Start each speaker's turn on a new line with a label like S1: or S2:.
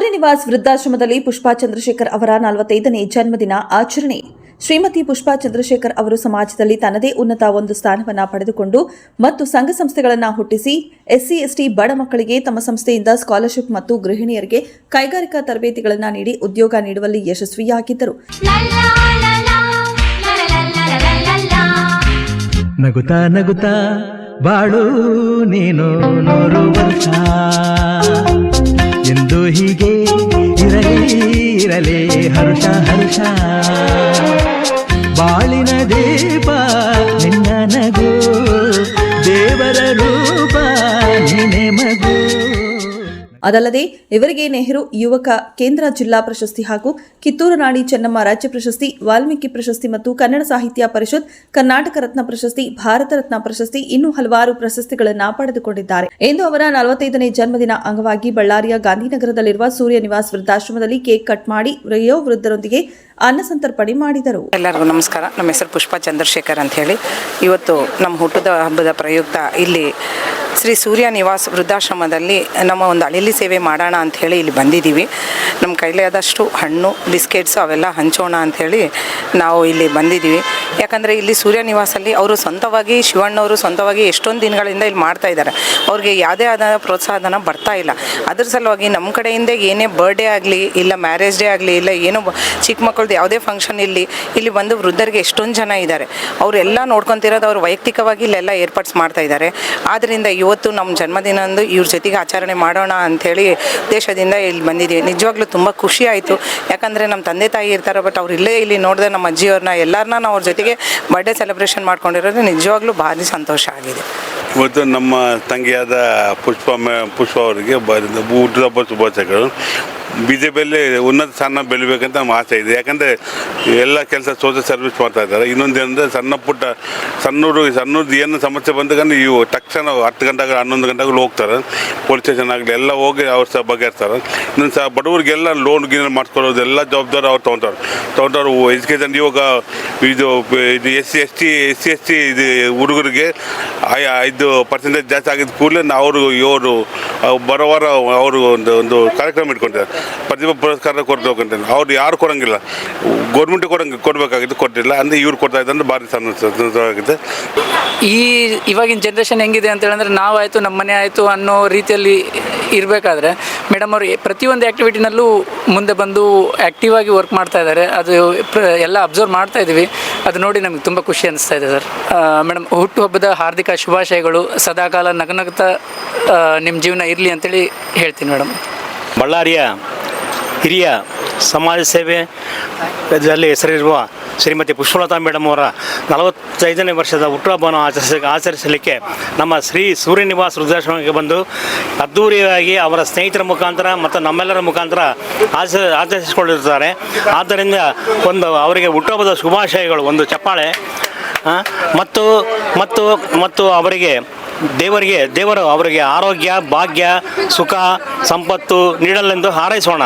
S1: ಸೂರ್ಯನಿವಾಸ್ ವೃದ್ಧಾಶ್ರಮದಲ್ಲಿ ಪುಷ್ಪಾ ಚಂದ್ರಶೇಖರ್ ಅವರ ನಲವತ್ತೈದನೇ ಜನ್ಮದಿನ ಆಚರಣೆ ಶ್ರೀಮತಿ ಪುಷ್ಪಾ ಚಂದ್ರಶೇಖರ್ ಅವರು ಸಮಾಜದಲ್ಲಿ ತನ್ನದೇ ಉನ್ನತ ಒಂದು ಸ್ಥಾನವನ್ನು ಪಡೆದುಕೊಂಡು ಮತ್ತು ಸಂಘ ಸಂಸ್ಥೆಗಳನ್ನು ಹುಟ್ಟಿಸಿ, ಎಸ್ಸಿ, ಎಸ್ಟಿ, ಬಡ ಮಕ್ಕಳಿಗೆ ತಮ್ಮ ಸಂಸ್ಥೆಯಿಂದ ಸ್ಕಾಲರ್ಶಿಪ್ ಮತ್ತು ಗೃಹಿಣಿಯರಿಗೆ ಕೈಗಾರಿಕಾ ತರಬೇತಿಗಳನ್ನು ನೀಡಿ ಉದ್ಯೋಗ ನೀಡುವಲ್ಲಿ ಯಶಸ್ವಿಯಾಗಿದ್ದರು
S2: ನಗುತ್ತ. ನಗುತ್ತಾ ಬಾಳು ನೀನು ನೂರು ಬಾಳಿ
S1: ಅದಲ್ಲದೆ ಇವರಿಗೆ ನೆಹರು, ಯುವಕ, ಕೇಂದ್ರ ಜಿಲ್ಲಾ ಪ್ರಶಸ್ತಿ ಹಾಗೂ ಕಿತ್ತೂರು ನಾಡಿ ಚೆನ್ನಮ್ಮ ರಾಜ್ಯ ಪ್ರಶಸ್ತಿ, ವಾಲ್ಮೀಕಿ ಪ್ರಶಸ್ತಿ ಮತ್ತು ಕನ್ನಡ ಸಾಹಿತ್ಯ ಪರಿಷತ್, ಕರ್ನಾಟಕ ರತ್ನ ಪ್ರಶಸ್ತಿ, ಭಾರತ ರತ್ನ ಪ್ರಶಸ್ತಿ ಇನ್ನೂ ಹಲವಾರು ಪ್ರಶಸ್ತಿಗಳನ್ನು ಪಡೆದುಕೊಂಡಿದ್ದಾರೆ. ಎಂದು ಅವರ ನಲವತ್ತೈದನೇ ಜನ್ಮದಿನ ಅಂಗವಾಗಿ ಬಳ್ಳಾರಿಯ ಗಾಂಧಿನಗರದಲ್ಲಿರುವ ಸೂರ್ಯ ನಿವಾಸ್ ವೃದ್ಧಾಶ್ರಮದಲ್ಲಿ ಕೇಕ್ ಕಟ್ ಮಾಡಿ ವಯೋ ವೃದ್ಧರೊಂದಿಗೆ ಅನ್ನ ಸಂತರ್ಪಣೆ ಮಾಡಿದರು.
S3: ಎಲ್ಲರಿಗೂ ನಮಸ್ಕಾರ. ನಮ್ಮ ಹೆಸರು ಪುಷ್ಪಾ ಚಂದ್ರಶೇಖರ್ ಅಂತ ಹೇಳಿ. ಇವತ್ತು ನಮ್ಮ ಹುಟ್ಟದ ಹಬ್ಬದ ಪ್ರಯುಕ್ತ ಇಲ್ಲಿ ಶ್ರೀ ಸೂರ್ಯ ನಿವಾಸ್ ವೃದ್ಧಾಶ್ರಮದಲ್ಲಿ ನಮ್ಮ ಒಂದು ಅಳಿಲಿ ಸೇವೆ ಮಾಡೋಣ ಅಂತ ಹೇಳಿ ಇಲ್ಲಿ ಬಂದಿದ್ದೀವಿ. ನಮ್ಮ ಕೈಲಿ ಆದಷ್ಟು ಹಣ್ಣು, ಬಿಸ್ಕೆಟ್ಸು ಅವೆಲ್ಲ ಹಂಚೋಣ ಅಂಥೇಳಿ ನಾವು ಇಲ್ಲಿ ಬಂದಿದ್ದೀವಿ. ಯಾಕಂದರೆ ಇಲ್ಲಿ ಸೂರ್ಯ ನಿವಾಸಲ್ಲಿ ಅವರು ಸ್ವಂತವಾಗಿ, ಶಿವಣ್ಣವರು ಸ್ವಂತವಾಗಿ ಎಷ್ಟೊಂದು ದಿನಗಳಿಂದ ಇಲ್ಲಿ ಮಾಡ್ತಾ ಇದ್ದಾರೆ. ಅವ್ರಿಗೆ ಯಾವುದೇ ಆದ ಪ್ರೋತ್ಸಾಹನ ಬರ್ತಾ ಇಲ್ಲ. ಅದ್ರ ಸಲುವಾಗಿ ನಮ್ಮ ಕಡೆಯಿಂದ ಏನೇ ಬರ್ಡೇ ಆಗಲಿ, ಇಲ್ಲ ಮ್ಯಾರೇಜ್ ಡೇ ಆಗಲಿ, ಇಲ್ಲ ಏನೋ ಚಿಕ್ಕ ಮಕ್ಕಳದ್ದು ಯಾವುದೇ ಫಂಕ್ಷನ್ ಇಲ್ಲಿ ಇಲ್ಲಿ ಬಂದು ವೃದ್ಧರಿಗೆ ಎಷ್ಟೊಂದು ಜನ ಇದ್ದಾರೆ. ಅವರೆಲ್ಲ ನೋಡ್ಕೊತಿರೋದು ಅವ್ರು ವೈಯಕ್ತಿಕವಾಗಿ ಇಲ್ಲೆಲ್ಲ ಏರ್ಪಾಟ್ಸ್ ಮಾಡ್ತಾ ಇದ್ದಾರೆ. ಆದ್ದರಿಂದ ಇವತ್ತು ನಮ್ಮ ಜನ್ಮದಿನ ಅಂದು ಇವ್ರ ಜೊತೆಗೆ ಆಚರಣೆ ಮಾಡೋಣ ಅಂಥೇಳಿ ದೇಶದಿಂದ ಇಲ್ಲಿ ಬಂದಿದ್ದೀವಿ. ನಿಜವಾಗ್ಲೂ ತುಂಬ ಖುಷಿ ಆಯಿತು. ಯಾಕಂದರೆ ನಮ್ಮ ತಂದೆ ತಾಯಿ ಇರ್ತಾರೆ ಬಟ್ ಅವ್ರು ಇಲ್ಲೇ ಇಲ್ಲಿ ನೋಡಿದೆ ನಮ್ಮ ಅಜ್ಜಿಯವ್ರನ್ನ ಎಲ್ಲರನ್ನ ನಾವು ಅವ್ರ ಜೊತೆಗೆ ಬರ್ಡೇ ಸೆಲೆಬ್ರೇಷನ್ ಮಾಡ್ಕೊಂಡಿರೋದು ನಿಜವಾಗ್ಲೂ ಭಾರಿ ಸಂತೋಷ ಆಗಿದೆ.
S4: ಇವತ್ತು ನಮ್ಮ ತಂಗಿಯಾದ ಪುಷ್ಪ ಪುಷ್ಪ ಅವರಿಗೆ ಬ- ಊಟದ ಶುಭಾಶಯಗಳು. ಬಿ ಜೆ ಉನ್ನತ ಸ್ಥಾನ ಬೆಳಿಬೇಕಂತ ನಮ್ಮ ಆಸೆ ಇದೆ. ಯಾಕಂದರೆ ಎಲ್ಲ ಕೆಲಸ ಸೋಷಲ್ ಸರ್ವಿಸ್ ಮಾಡ್ತಾ ಇದ್ದಾರೆ. ಇನ್ನೊಂದು ಏನಂದರೆ ಸಣ್ಣ ಪುಟ್ಟ ಸಣ್ಣವರು ಸಣ್ಣದು ಏನು ಸಮಸ್ಯೆ ಬಂದಾಗ ಇವು ತಕ್ಷಣ ಹತ್ತು ಗಂಟೆಗೆ ಹನ್ನೊಂದು ಗಂಟೆಗಳು ಹೋಗ್ತಾರೆ. ಪೊಲೀಸ್ ಸ್ಟೇಷನ್ ಆಗಲಿ, ಎಲ್ಲ ಹೋಗಿ ಅವ್ರು ಸಹ ಬಗೆಹರಿಸ್ತಾರೆ. ಇನ್ನೊಂದು ಸಹ ಬಡವರಿಗೆಲ್ಲ ಲೋನ್ ಗೀನ್ ಮಾಡ್ಕೊಳ್ಳೋದು ಎಲ್ಲ ಜವಾಬ್ದಾರಿ ಅವ್ರು ತೊಗೊಂತಾರೆ. ತೊಗೊಂಡವ್ರು ಎಜುಕೇಷನ್ ಇವಾಗ ಇದು ಇದು S C S T S C S T ಇದು ಹುಡುಗರಿಗೆ ಐದು ಪರ್ಸೆಂಟೇಜ್ ಜಾಸ್ತಿ ಆಗಿದ್ದ ಕೂಡಲೇ ಅವರು ಇವರು ಬರೋವಾರ ಅವರು ಒಂದು ಒಂದು ಕಾರ್ಯಕ್ರಮ ಇಟ್ಕೊಂಡಿದ್ದಾರೆ. ಪ್ರತಿಭಾ ಪುರಸ್ಕಾರ ಕೊಡ್ಬೇಕಂತ ಅವ್ರು ಯಾರು ಕೊಡಂಗಿಲ್ಲ. ಗೌರ್ಮೆಂಟ್ ಕೊಡಂಗೆ ಕೊಡ್ಬೇಕಾಗಿತ್ತು ಕೊಟ್ಟಿಲ್ಲ. ಅಂದರೆ ಇವ್ರು ಕೊಡ್ತಾ ಇದ್ದಂದ್ರೆ ಭಾರಿ ಸಂತೋಷವಾಗಿದೆ
S5: ಈ ಇವಾಗಿನ ಜನ್ರೇಷನ್ ಹೆಂಗಿದೆ ಅಂತ ಹೇಳಿದ್ರೆ ನಾವಾಯಿತು ನಮ್ಮ ಮನೆ ಆಯಿತು ಅನ್ನೋ ರೀತಿಯಲ್ಲಿ ಇರಬೇಕಾದ್ರೆ ಮೇಡಮ್ ಅವರು ಪ್ರತಿಯೊಂದು ಆ್ಯಕ್ಟಿವಿಟಿನಲ್ಲೂ ಮುಂದೆ ಬಂದು ಆ್ಯಕ್ಟಿವ್ ಆಗಿ ವರ್ಕ್ ಮಾಡ್ತಾ ಇದ್ದಾರೆ. ಅದು ಪ್ರ- ಎಲ್ಲ ಅಬ್ಸರ್ವ್ ಮಾಡ್ತಾ ಇದ್ದೀವಿ ಅದು ನೋಡಿ ನಮಗೆ ತುಂಬ ಖುಷಿ ಅನಿಸ್ತಾ ಇದೆ ಸರ್. ಮೇಡಮ್ ಹುಟ್ಟುಹಬ್ಬದ ಹಾರ್ದಿಕ ಶುಭಾಶಯಗಳು. ಸದಾಕಾಲ ನಗನಗ್ತಾ ನಿಮ್ಮ ಜೀವನ ಇರಲಿ ಅಂತೇಳಿ ಹೇಳ್ತೀನಿ ಮೇಡಮ್
S6: ಬಳ್ಳಾರಿಯ ಹಿರಿಯ ಸಮಾಜ ಸೇವೆ ಹೆಸರಿರುವ ಶ್ರೀಮತಿ ಪುಷ್ಪಲತಾ ಮೇಡಮ್ ಅವರ ನಲವತ್ತೈದನೇ ವರ್ಷದ ಹುಟ್ಟುಹಬ್ಬವನ್ನು ಆಚರಿಸ ಆಚರಿಸಲಿಕ್ಕೆ ನಮ್ಮ ಶ್ರೀ ಸೂರ್ಯನಿವಾಸ ವೃದ್ಧಾಶ್ರಮಕ್ಕೆ ಬಂದು ಅದ್ಧೂರಿಯಾಗಿ ಅವರ ಸ್ನೇಹಿತರ ಮುಖಾಂತರ ಮತ್ತು ನಮ್ಮೆಲ್ಲರ ಮುಖಾಂತರ ಆಚ ಆಚರಿಸಿಕೊಂಡಿರ್ತಾರೆ ಆದ್ದರಿಂದ ಒಂದು ಅವರಿಗೆ ಹುಟ್ಟುಹಬ್ಬದ ಶುಭಾಶಯಗಳು, ಒಂದು ಚಪ್ಪಾಳೆ ಮತ್ತು ಮತ್ತು ಮತ್ತು ಅವರಿಗೆ ದೇವರಿಗೆ, ದೇವರು ಅವರಿಗೆ ಆರೋಗ್ಯ, ಭಾಗ್ಯ, ಸುಖ, ಸಂಪತ್ತು ನೀಡಲೆಂದು ಹಾರೈಸೋಣ.